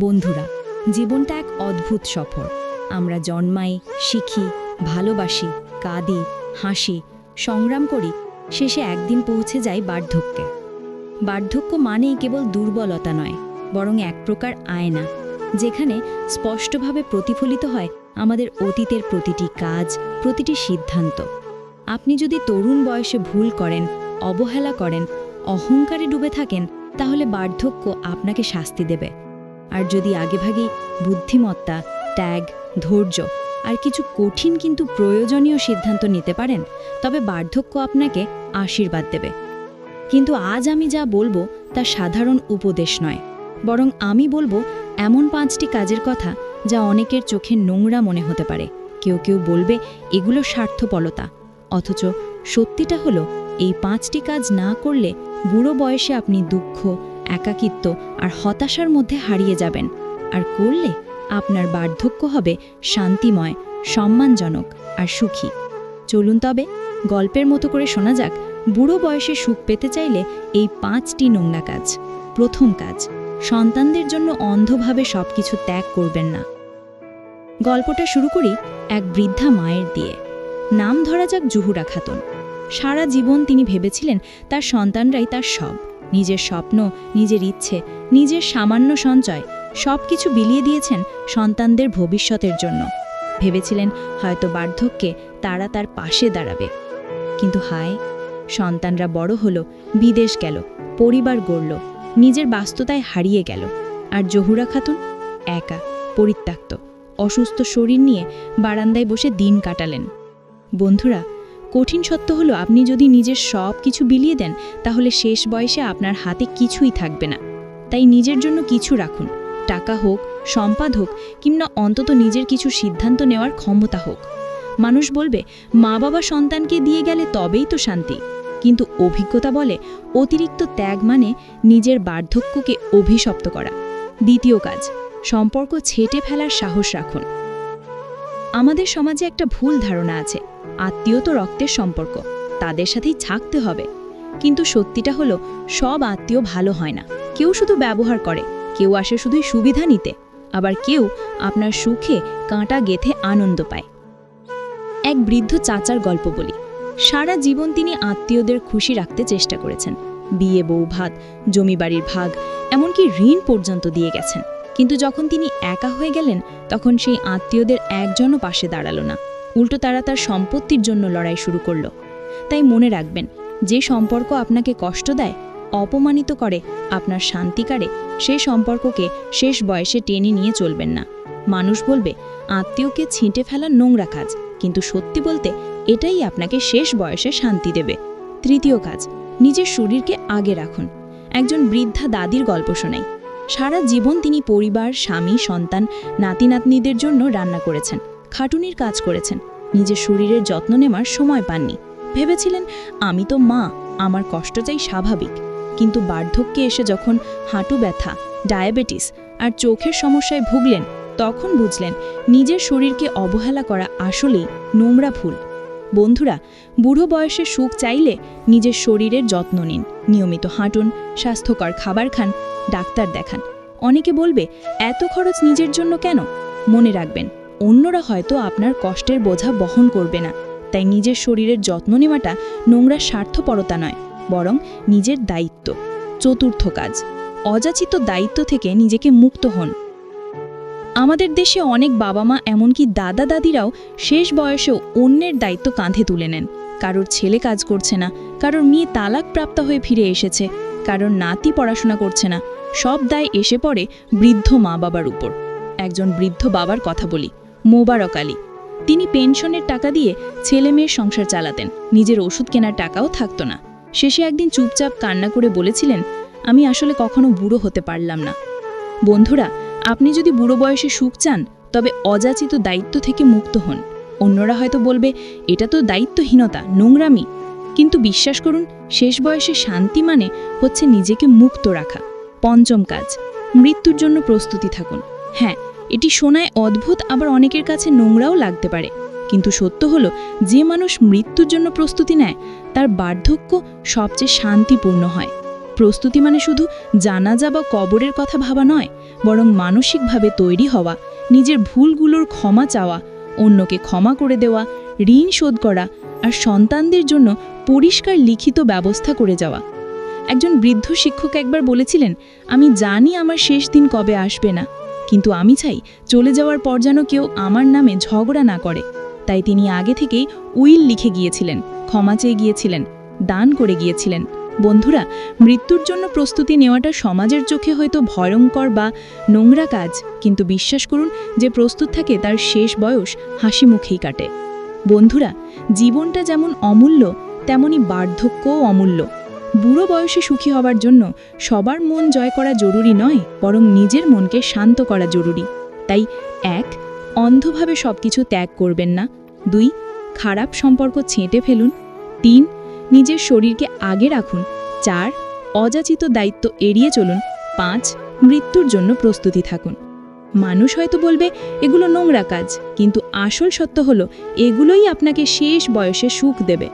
বন্ধুরা, জীবনটা এক অদ্ভুত সফর। আমরা জন্মাই, শিখি, ভালোবাসি, কাঁদি, হাসি, সংগ্রাম করি, শেষে একদিন পৌঁছে যাই বার্ধক্যে। বার্ধক্য মানেই কেবল দুর্বলতা নয়, বরং এক প্রকার আয়না, যেখানে স্পষ্টভাবে প্রতিফলিত হয় আমাদের অতীতের প্রতিটি কাজ, প্রতিটি সিদ্ধান্ত। আপনি যদি তরুণ বয়সে ভুল করেন, অবহেলা করেন, অহংকারে ডুবে থাকেন, তাহলে বার্ধক্য আপনাকে শাস্তি দেবে। আর যদি আগেভাগে বুদ্ধিমত্তা, ত্যাগ, ধৈর্য আর কিছু কঠিন কিন্তু প্রয়োজনীয় সিদ্ধান্ত নিতে পারেন, তবে বার্ধক্য আপনাকে আশীর্বাদ দেবে। কিন্তু আজ আমি যা বলব তা সাধারণ উপদেশ নয়, বরং আমি বলব এমন পাঁচটি কাজের কথা যা অনেকের চোখে নোংরা মনে হতে পারে। কেউ কেউ বলবে এগুলো স্বার্থপলতা অথচ সত্যিটা হলো এই পাঁচটি কাজ না করলে বুড়ো বয়সে আপনি দুঃখ একাকিত্ব আর হতাশার মধ্যে হারিয়ে যাবেন। আর করলে আপনার বার্ধক্য হবে শান্তিময়, সম্মানজনক আর সুখী। চলুন তবে গল্পের মতো করে শোনা যাক, বুড়ো বয়সে সুখ পেতে চাইলে এই পাঁচটি নোংরা কাজ। প্রথম কাজ, সন্তানদের জন্য অন্ধভাবে সবকিছু ত্যাগ করবেন না। গল্পটা শুরু করি এক বৃদ্ধা মায়ের দিয়ে। নাম ধরা যাক জুহুরা খাতুন। সারা জীবন তিনি ভেবেছিলেন তার সন্তানরাই তার সব। নিজের স্বপ্ন, নিজের ইচ্ছে, নিজের সামান্য সঞ্চয় সব কিছু বিলিয়ে দিয়েছেন সন্তানদের ভবিষ্যতের জন্য। ভেবেছিলেন হয়তো বার্ধক্যে তারা তার পাশে দাঁড়াবে। কিন্তু হায়, সন্তানরা বড় হলো, বিদেশ গেল, পরিবার গড়ল, নিজের বাস্ততায় হারিয়ে গেল। আর জহুরা খাতুন একা, পরিত্যক্ত, অসুস্থ শরীর নিয়ে বারান্দায় বসে দিন কাটালেন। বন্ধুরা কঠিন সত্য হলো আপনি যদি নিজের সব কিছু বিলিয়ে দেন, তাহলে শেষ বয়সে আপনার হাতে কিছুই থাকবে না। তাই নিজের জন্য কিছু রাখুন। টাকা হোক, সম্পাদ হোক, কিংবা অন্তত নিজের কিছু সিদ্ধান্ত নেওয়ার ক্ষমতা হোক। মানুষ বলবে, মা বাবা সন্তানকে দিয়ে গেলে তবেই তো শান্তি। কিন্তু অভিজ্ঞতা বলে, অতিরিক্ত ত্যাগ মানে নিজের বার্ধক্যকে অভিশপ্ত করা। দ্বিতীয় কাজ, সম্পর্ক ছেটে ফেলার সাহস রাখুন। আমাদের সমাজে একটা ভুল ধারণা আছে। আত্মীয় তো রক্তের সম্পর্ক, তাদের সাথেই থাকতে হবে। কিন্তু সত্যিটা হলো, সব আত্মীয় ভালো হয় না। কেউ শুধু ব্যবহার করে, কেউ আসে শুধুই সুবিধা নিতে, আবার কেউ আপনার সুখে কাঁটা গেথে আনন্দ পায়। এক বৃদ্ধ চাচার গল্প বলি। সারা জীবন তিনি আত্মীয়দের খুশি রাখতে চেষ্টা করেছেন। বিয়ে, বউ, ভাত, জমি বাড়ির ভাগ, এমনকি ঋণ পর্যন্ত দিয়ে গেছেন। কিন্তু যখন তিনি একা হয়ে গেলেন, তখন সেই আত্মীয়দের একজনও পাশে দাঁড়াল না। উল্টো তারা তার সম্পত্তির জন্য লড়াই শুরু করল। তাই মনে রাখবেন, যে সম্পর্ক আপনাকে কষ্ট দেয়, অপমানিত করে, আপনার শান্তি কাড়ে সেই সম্পর্ককে শেষ বয়সে টেনে নিয়ে চলবেন না। মানুষ বলবে, আত্মীয়কে ছিঁটে ফেলা নোংরা কাজ, কিন্তু সত্যি বলতে এটাই আপনাকে শেষ বয়সে শান্তি দেবে। তৃতীয় কাজ, নিজের শরীরকে আগে রাখুন। একজন বৃদ্ধা দাদির গল্প শোনাই। সারা জীবন তিনি পরিবার, স্বামী, সন্তান নাতি নাতনিদের জন্য রান্না করেছেন। খাটুনির কাজ করেছেন। নিজের শরীরের যত্ন নেওয়ার সময় পাননি। ভেবেছিলেন, আমি তো মা, আমার কষ্ট চাই স্বাভাবিক। কিন্তু বার্ধক্যে এসে যখন হাঁটু ব্যথা, ডায়াবেটিস আর চোখের সমস্যায় ভুগলেন, তখন বুঝলেন, নিজের শরীরকে অবহেলা করা আসলেই নোংরা ভুল। বন্ধুরা, বুড়ো বয়সে সুখ চাইলে নিজের শরীরের যত্ন নিন। নিয়মিত হাঁটুন, স্বাস্থ্যকর খাবার খান, ডাক্তার দেখান। অনেকে বলবে, এত খরচ নিজের জন্য কেন? মনে রাখবেন অন্যরা হয়তো আপনার কষ্টের বোঝা বহন করবে না। তাই নিজের শরীরের যত্ন নেওয়াটা নোংরা স্বার্থপরতা নয়, বরং নিজের দায়িত্ব। চতুর্থ কাজ, অযাচিত দায়িত্ব থেকে নিজেকে মুক্ত হন। আমাদের দেশে অনেক বাবা মা এমনকি দাদা দাদিরাও শেষ বয়সেও অন্যের দায়িত্ব কাঁধে তুলে নেন। কারোর ছেলে কাজ করছে না, কারোর মেয়ে তালাক প্রাপ্ত হয়ে ফিরে এসেছে, কারোর নাতি পড়াশোনা করছে না, সব দায় এসে পড়ে বৃদ্ধ মা বাবার উপর। একজন বৃদ্ধ বাবার কথা বলি। মোবারক আলী। তিনি পেনশনের টাকা দিয়ে ছেলে মেয়ের সংসার চালাতেন। নিজের ওষুধ কেনার টাকাও থাকতো না। শেষে একদিন চুপচাপ কান্না করে বলেছিলেন, আমি আসলে কখনো বুড়ো হতে পারলাম না। বন্ধুরা, আপনি যদি বুড়ো বয়সে সুখ চান, তবে অযাচিত দায়িত্ব থেকে মুক্ত হন। অন্যরা হয়তো বলবে, এটা তো দায়িত্বহীনতা, নোংরামি। কিন্তু বিশ্বাস করুন, শেষ বয়সে শান্তি মানে হচ্ছে নিজেকে মুক্ত রাখা। পঞ্চম কাজ, মৃত্যুর জন্য প্রস্তুতি থাকুন। হ্যাঁ এটি শোনায় অদ্ভুত, আবার অনেকের কাছে নোংরাও লাগতে পারে। কিন্তু সত্য হলো, যে মানুষ মৃত্যুর জন্য প্রস্তুতি নেয়, তার বার্ধক্য সবচেয়ে শান্তিপূর্ণ হয়। প্রস্তুতি মানে শুধু জানাজা বা কবরের কথা ভাবা নয়, বরং মানসিকভাবে তৈরি হওয়া, নিজের ভুলগুলোর ক্ষমা চাওয়া, অন্যকে ক্ষমা করে দেওয়া, ঋণ শোধ করা, আর সন্তানদের জন্য পরিষ্কার লিখিত ব্যবস্থা করে যাওয়া। একজন বৃদ্ধ শিক্ষক একবার বলেছিলেন, আমি জানি আমার শেষ দিন কবে আসবে না। কিন্তু আমি চাই চলে যাওয়ার পর যেন কেউ আমার নামে ঝগড়া না করে। তাই তিনি আগে থেকেই উইল লিখে গিয়েছিলেন, ক্ষমা চেয়ে গিয়েছিলেন, দান করে গিয়েছিলেন। বন্ধুরা, মৃত্যুর জন্য প্রস্তুতি নেওয়াটা সমাজের চোখে হয়তো ভয়ঙ্কর বা নোংরা কাজ, কিন্তু বিশ্বাস করুন যে প্রস্তুত থাকে তার শেষ বয়স হাসি মুখেই কাটে। বন্ধুরা, জীবনটা যেমন অমূল্য, তেমনি বার্ধক্যও অমূল্য। বুড়ো বয়সে সুখী হবার জন্য সবার মন জয় করা জরুরি নয়, বরং নিজের মনকে শান্ত করা জরুরি। তাই, এক, অন্ধভাবে সবকিছু ত্যাগ করবেন না। দুই, খারাপ সম্পর্ক ছেঁটে ফেলুন। তিন, নিজের শরীরকে আগে রাখুন। চার, অযাচিত দায়িত্ব এড়িয়ে চলুন। পাঁচ, মৃত্যুর জন্য প্রস্তুতি থাকুন। মানুষ হয়তো বলবে, এগুলো নোংরা কাজ। কিন্তু আসল সত্য হলো, এগুলোই আপনাকে শেষ বয়সে সুখ দেবে।